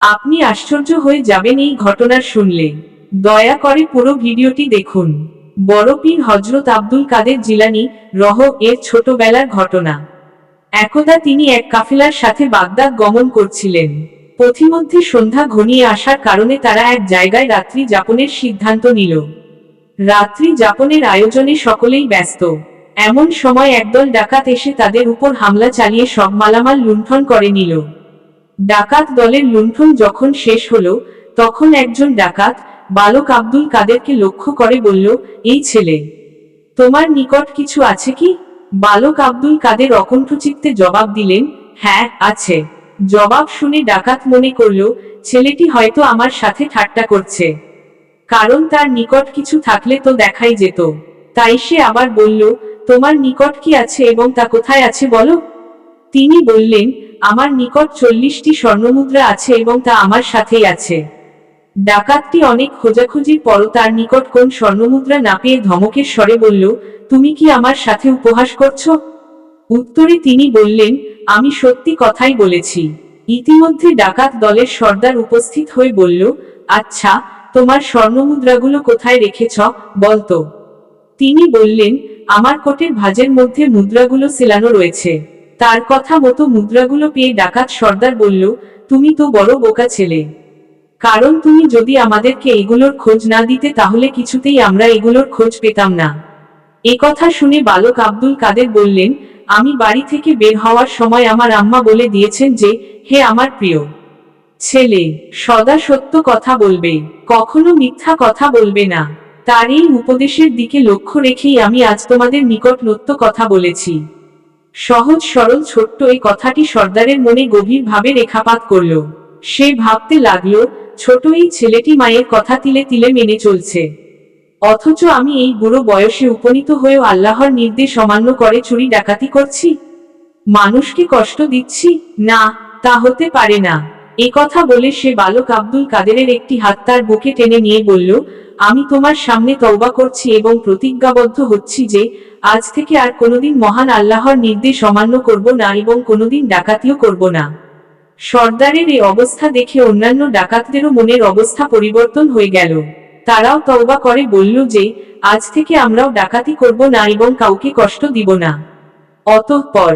আপনি আশ্চর্য হয়ে যাবেন এই ঘটনা শুনলে। দয়া করে পুরো ভিডিওটি দেখুন। বড় পীর হজরত আব্দুল কাদের জিলানি রহ এর ছোটবেলার ঘটনা। একদা তিনি এক কাফিলার সাথে বাগদাদ গমন করছিলেন। পথিমধ্যে সন্ধ্যা ঘনিয়ে আসার কারণে তারা এক জায়গায় রাত্রি যাপনের সিদ্ধান্ত নিল। রাত্রি যাপনের আয়োজনে সকলেই ব্যস্ত। এমন সময় একদল ডাকাত এসে তাদের উপর হামলা চালিয়ে সব মালামাল লুণ্ঠন করে নিল। ডাকাত দলের লুণ্ঠন যখন শেষ হলো, তখন একজন ডাকাত, বালক আব্দুল কাদেরকে লক্ষ্য করে বলল, এই ছেলে, তোমার নিকট কিছু আছে কি? বালক আব্দুল কাদের অকণ্ঠচিত্তে জবাব দিলেন হ্যাঁ আছে। জবাব শুনে ডাকাত মনে করল, ছেলেটি হয়তো আমার সাথে ঠাট্টা করছে। কারণ তার নিকট কিছু থাকলে তো দেখাই যেত। তাই সে আবার বলল, তোমার নিকট কি আছে এবং তা কোথায় আছে বলো? তিনি বললেন আমার নিকট চল্লিশটি স্বর্ণমুদ্রা আছে এবং তা আমার সাথেই আছে। ডাকাতটি অনেক খোঁজাখুঁজির পরও তার নিকট কোন স্বর্ণমুদ্রা না পেয়ে ধমকের স্বরে বলল, তুমি কি আমার সাথে উপহাস করছ? উত্তরে তিনি বললেন, আমি সত্যি কথাই বলেছি। ইতিমধ্যে ডাকাত দলের সর্দার উপস্থিত হয়ে বলল আচ্ছা তোমার স্বর্ণমুদ্রাগুলো কোথায় রেখেছ, বলতো? তিনি বললেন, আমার কোটের ভাজের মধ্যে মুদ্রাগুলো সেলানো রয়েছে। তার কথা মতো মুদ্রাগুলো পেয়ে ডাকাত সর্দার বলল, তুমি তো বড় বোকা ছেলে। কারণ তুমি যদি আমাদেরকে এগুলোর খোঁজ না দিতে, তাহলে কিছুতেই আমরা এগুলোর খোঁজ পেতাম না। এ কথা শুনে বালক আব্দুল কাদের বললেন, আমি বাড়ি থেকে বের হওয়ার সময় আমার আম্মা বলে দিয়েছেন যে, হে আমার প্রিয় ছেলে, সদা সত্য কথা বলবে, কখনো মিথ্যা কথা বলবে না। তার এই উপদেশের দিকে লক্ষ্য রেখেই আমি আজ তোমাদের নিকট নত্য কথা বলেছি। সহজ সরল ছোট্ট এই কথাটি সর্দারের মনে গভীরভাবে রেখাপাত করল। সে ভাবতে লাগল, ছোট এই ছেলেটি মায়ের কথা তিলে তিলে মেনে চলছে। অথচ আমি এই বুড়ো বয়সে উপনীত হয়েও আল্লাহর নির্দেশ অমান্য করে চুরি ডাকাতি করছি? মানুষকে কষ্ট দিচ্ছি? না, তা হতে পারে না। এ কথা বলে সে বালক আব্দুল কাদেরের একটি হাত তার বুকে টেনে নিয়ে বলল, আমি তোমার সামনে তওবা করছি এবং প্রতিজ্ঞাবদ্ধ হচ্ছি যে আজ থেকে আর কোনোদিন মহান আল্লাহর নির্দেশ অমান্য করব না এবং কোনোদিন ডাকাতিও করব না। সর্দারের এই অবস্থা দেখে অন্যান্য ডাকাতদেরও মনের অবস্থা পরিবর্তন হয়ে গেল। তারাও তওবা করে বলল যে, আজ থেকে আমরাও ডাকাতি করব না এবং কাউকে কষ্ট দিব না। অতঃপর